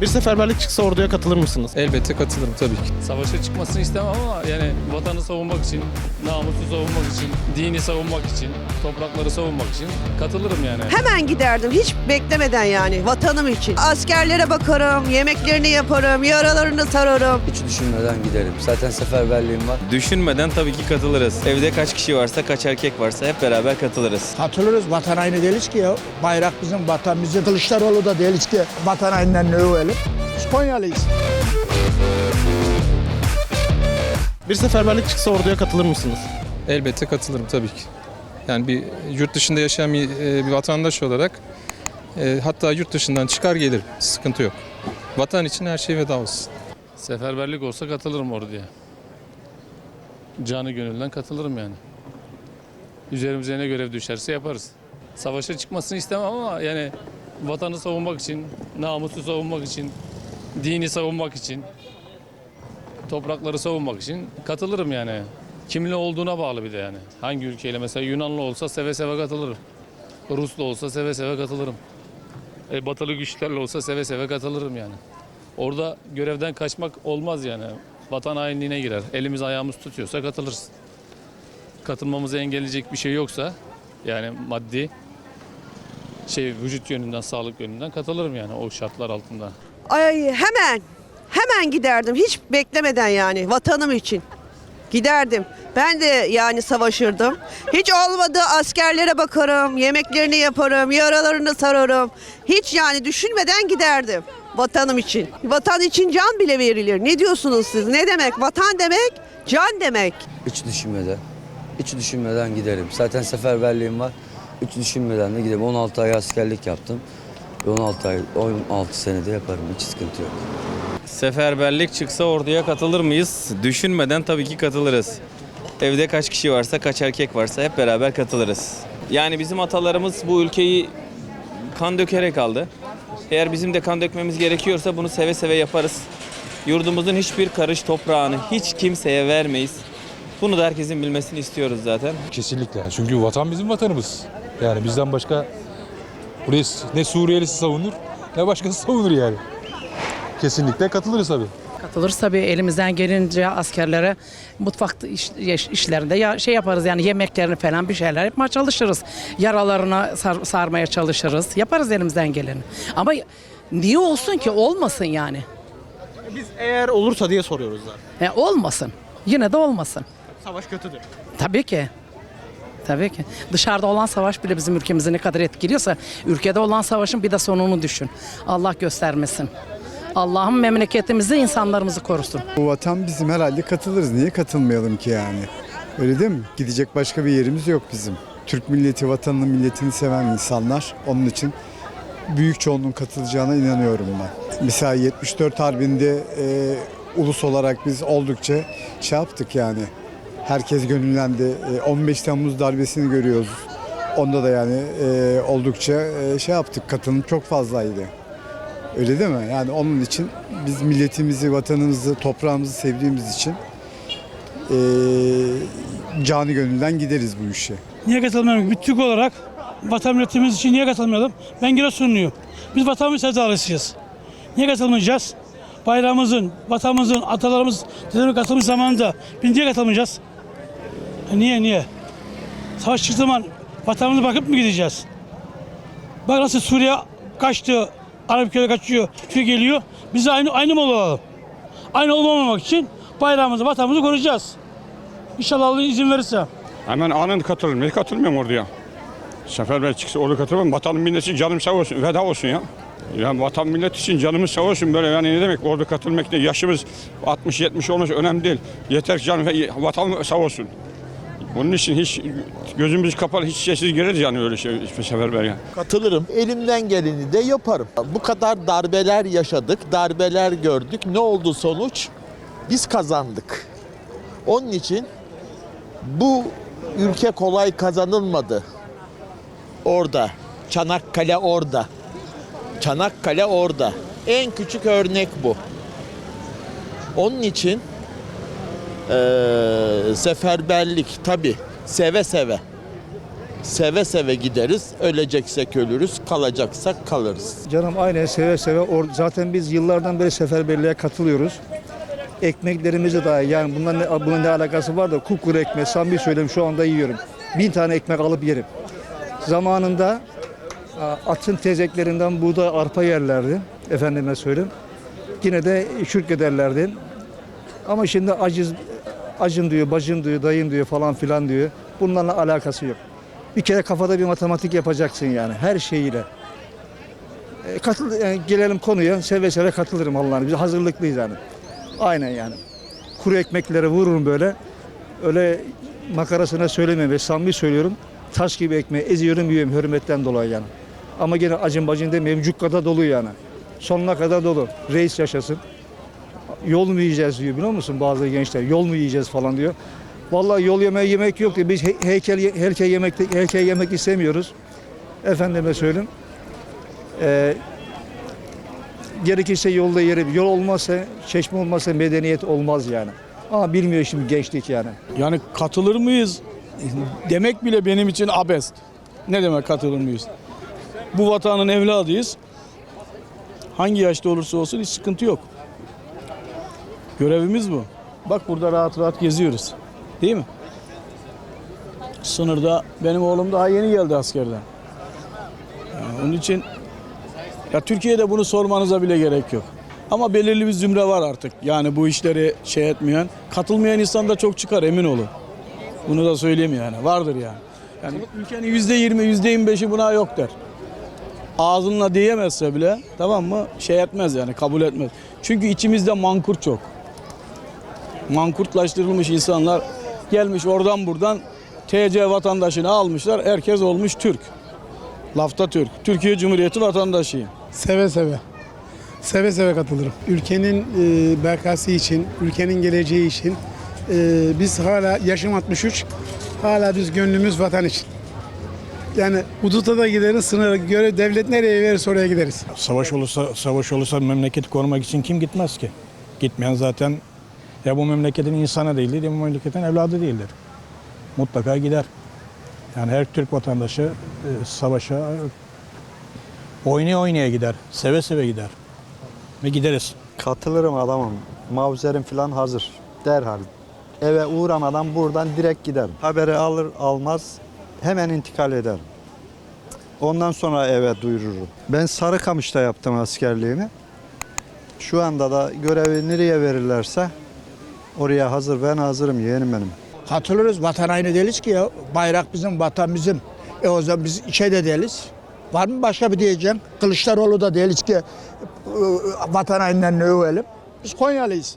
Bir seferberlik çıksa orduya katılır mısınız? Elbette katılırım tabii ki. Savaşa çıkmasını istemem ama yani vatanı savunmak için, namusu savunmak için, dini savunmak için, toprakları savunmak için katılırım yani. Hemen giderdim hiç beklemeden yani vatanım için. Askerlere bakarım, yemeklerini yaparım, yaralarını sararım. Hiç düşünmeden giderim. Zaten seferberliğim var. Düşünmeden tabii ki katılırız. Evde kaç kişi varsa, kaç erkek varsa hep beraber katılırız. Katılırız. Vatan haini değiliz ki ya. Bayrak bizim, vatan bizim. Kılıçdaroğlu da değiliz ki vatan haininden ne övelim. Biz Konyalıyız. Bir seferberlik çıksa orduya katılır mısınız? Elbette katılırım tabii ki. Yani bir yurt dışında yaşayan bir, e, bir vatandaş olarak e, hatta yurt dışından çıkar gelir. Sıkıntı yok. Vatan için her şey veda olsun. Seferberlik olsa katılırım orduya. Canı gönülden katılırım yani. Üzerimize ne görev düşerse yaparız. Savaşa çıkmasını istemem ama yani vatanı savunmak için, namusu savunmak için, dini savunmak için, toprakları savunmak için katılırım yani. Kimle olduğuna bağlı bir de yani. Hangi ülkeyle mesela Yunanlı olsa seve seve katılırım. Ruslu olsa seve seve katılırım. E, batılı güçlerle olsa seve seve katılırım yani. Orada görevden kaçmak olmaz yani. Vatan hainliğine girer. Elimiz ayağımız tutuyorsa katılırız. Katılmamızı engelleyecek bir şey yoksa yani maddi şey vücut yönünden, sağlık yönünden katılırım yani o şartlar altında. Ay hemen, hemen giderdim hiç beklemeden yani vatanım için. Giderdim. Ben de yani savaşırdım. Hiç olmadı askerlere bakarım, yemeklerini yaparım, yaralarını sararım. Hiç yani düşünmeden giderdim vatanım için. Vatan için can bile verilir. Ne diyorsunuz siz? Ne demek? Vatan demek, can demek. Hiç düşünmeden. Hiç düşünmeden giderim. Zaten seferberliğim var. Hiç düşünmeden de giderim. 16 ay askerlik yaptım. Ve 16 ay, 16 senede yaparım. Hiç sıkıntı yok. Seferberlik çıksa orduya katılır mıyız? Düşünmeden tabii ki katılırız. Evde kaç kişi varsa, kaç erkek varsa hep beraber katılırız. Yani bizim atalarımız bu ülkeyi kan dökerek aldı. Eğer bizim de kan dökmemiz gerekiyorsa bunu seve seve yaparız. Yurdumuzun hiçbir karış toprağını hiç kimseye vermeyiz. Bunu da herkesin bilmesini istiyoruz zaten. Kesinlikle. Çünkü vatan bizim vatanımız. Yani bizden başka burayı ne Suriyelisi savunur ne başkası savunur yani. Kesinlikle katılırız tabii. Katılırız tabii elimizden gelince askerlere mutfak iş, iş- işlerinde ya şey yaparız yani yemeklerini falan bir şeyler yapmaya çalışırız. Yaralarına sar- sarmaya çalışırız. Yaparız elimizden geleni. Ama niye olsun ki olmasın yani. Biz eğer olursa diye soruyoruz zaten. E, olmasın. Yine de olmasın. Savaş kötüdür. Tabii ki. Tabii ki. Dışarıda olan savaş bile bizim ülkemizi ne kadar etkiliyorsa ülkede olan savaşın bir de sonunu düşün. Allah göstermesin. Allah'ım memleketimizi, insanlarımızı korusun. Bu vatan bizim herhalde katılırız. Niye katılmayalım ki yani? Öyle değil mi? Gidecek başka bir yerimiz yok bizim. Türk milleti vatanını milletini seven insanlar. Onun için büyük çoğunluğun katılacağına inanıyorum ben. Mesela 74 Harbi'nde e, ulus olarak biz oldukça şey yaptık yani. Herkes gönüllendi. E, 15 Temmuz darbesini görüyoruz. Onda da yani e, oldukça e, şey yaptık. Katılım çok fazlaydı. Öyle değil mi? Yani onun için biz milletimizi, vatanımızı, toprağımızı sevdiğimiz için canı gönülden gideriz bu işe. Niye katılmayalım? Bir Türk olarak vatan milletimiz için niye katılmayalım? Ben Giresunluyum. Biz vatan sevdalısıyız. Niye katılmayacağız? Bayrağımızın, vatanımızın, atalarımız dedeme katılmış zamanında biz niye katılmayacağız? E niye, niye? Savaş çıktığı zaman vatanımıza bakıp mı gideceğiz? Bak nasıl Suriye kaçtı, Arap ülkeleri kaçıyor, Türkiye geliyor. Biz aynı, aynı mı olalım? Aynı olmamak için bayrağımızı, vatanımızı koruyacağız. İnşallah Allah izin verirse. Hemen anında katılırım. Niye katılmıyorum orduya? Seferber çıksa orada katılmam. Vatan millet için canım sağ olsun. Veda olsun ya. Ya vatan millet için canımız sağ olsun böyle yani ne demek orada katılmak ne yaşımız 60-70 olması önemli değil. Yeter ki canım vatan sağ olsun. Bunun için hiç gözümüz kapalı hiç sessiz gireriz yani öyle şey seferber ya. Katılırım. Elimden geleni de yaparım. Bu kadar darbeler yaşadık, darbeler gördük. Ne oldu sonuç? Biz kazandık. Onun için bu ülke kolay kazanılmadı. Orada. Çanakkale orada. Çanakkale orada. En küçük örnek bu. Onun için eee, seferberlik tabi seve seve Seve seve gideriz. Öleceksek ölürüz, kalacaksak kalırız. Canım aynen seve seve. Or- Zaten biz yıllardan beri seferberliğe katılıyoruz. Ekmeklerimizi dahi yani bundan ne, bunun ne alakası var da kukuru ekmek samimi söyleyeyim şu anda yiyorum. Bin tane ekmek alıp yerim. Zamanında atın tezeklerinden buğday arpa yerlerdi. Efendime söyleyeyim. Yine de şürk ederlerdi. Ama şimdi aciz, acım diyor, bacım diyor, dayım diyor falan filan diyor. Bunlarla alakası yok. Bir kere kafada bir matematik yapacaksın yani her şeyiyle. E, Katıl, yani gelelim konuya seve seve katılırım Allah'ın. Biz hazırlıklıyız yani. Aynen yani. Kuru ekmekleri vururum böyle. Öyle makarasına söylemem ve samimi söylüyorum. Taş gibi ekmeği eziyorum yiyorum hürmetten dolayı yani. Ama gene acın bacın demeyeyim cukkada dolu yani. Sonuna kadar dolu. Reis yaşasın. Yol mu yiyeceğiz diyor biliyor musun bazı gençler. Yol mu yiyeceğiz falan diyor. Vallahi yol yemeği yemek yok diyor. Biz he- heykel, heykel, yemek, heykel yemek istemiyoruz. Efendime söyleyeyim. Ee, gerekirse yolda yerim. Yol olmazsa, çeşme olmazsa medeniyet olmaz yani. Ama bilmiyor şimdi gençlik yani. Yani katılır mıyız? Demek bile benim için abest. Ne demek katılır mıyız? Bu vatanın evladıyız. Hangi yaşta olursa olsun hiç sıkıntı yok. Görevimiz bu. Bak burada rahat rahat geziyoruz. Değil mi? Sınırda benim oğlum daha yeni geldi askerden. Yani onun için ya Türkiye'de bunu sormanıza bile gerek yok. Ama belirli bir zümre var artık. Yani bu işleri şey etmeyen. Katılmayan insan da çok çıkar emin olun. Bunu da söyleyeyim yani. Vardır yani. Yani ülkenin yüzde yirmi, yüzde yirmi beşi buna yok der. Ağzınla diyemezse bile tamam mı şey etmez yani kabul etmez. Çünkü içimizde mankurt çok. Mankurtlaştırılmış insanlar gelmiş oradan buradan TC vatandaşını almışlar. Herkes olmuş Türk. Lafta Türk. Türkiye Cumhuriyeti vatandaşıyım. Seve seve. Seve seve katılırım. Ülkenin e, bekası için, ülkenin geleceği için e, biz hala yaşım 63, hala biz gönlümüz vatan için. Yani huduta da gideriz, sınıra göre devlet nereye verirse oraya gideriz. Savaş olursa savaş olursa memleketi korumak için kim gitmez ki? Gitmeyen zaten ya bu memleketin insanı değildir ya bu memleketin evladı değildir. Mutlaka gider. Yani her Türk vatandaşı e, savaşa e, oynaya oynaya gider. Seve seve gider. Ve gideriz. Katılırım adamım. Mavzerim falan hazır. Derhal. Eve uğramadan buradan direkt giderim. Haberi alır almaz hemen intikal ederim. Ondan sonra eve duyururum. Ben Sarıkamış'ta yaptım askerliğimi. Şu anda da görevi nereye verirlerse oraya hazır. Ben hazırım yeğenim benim. Katılırız. Vatan aynı değiliz ki ya. Bayrak bizim, vatan bizim. E o zaman biz içe de değiliz. Var mı başka bir diyeceğim? Kılıçdaroğlu da değiliz ki e, vatan aynından ne övelim. Biz Konyalıyız.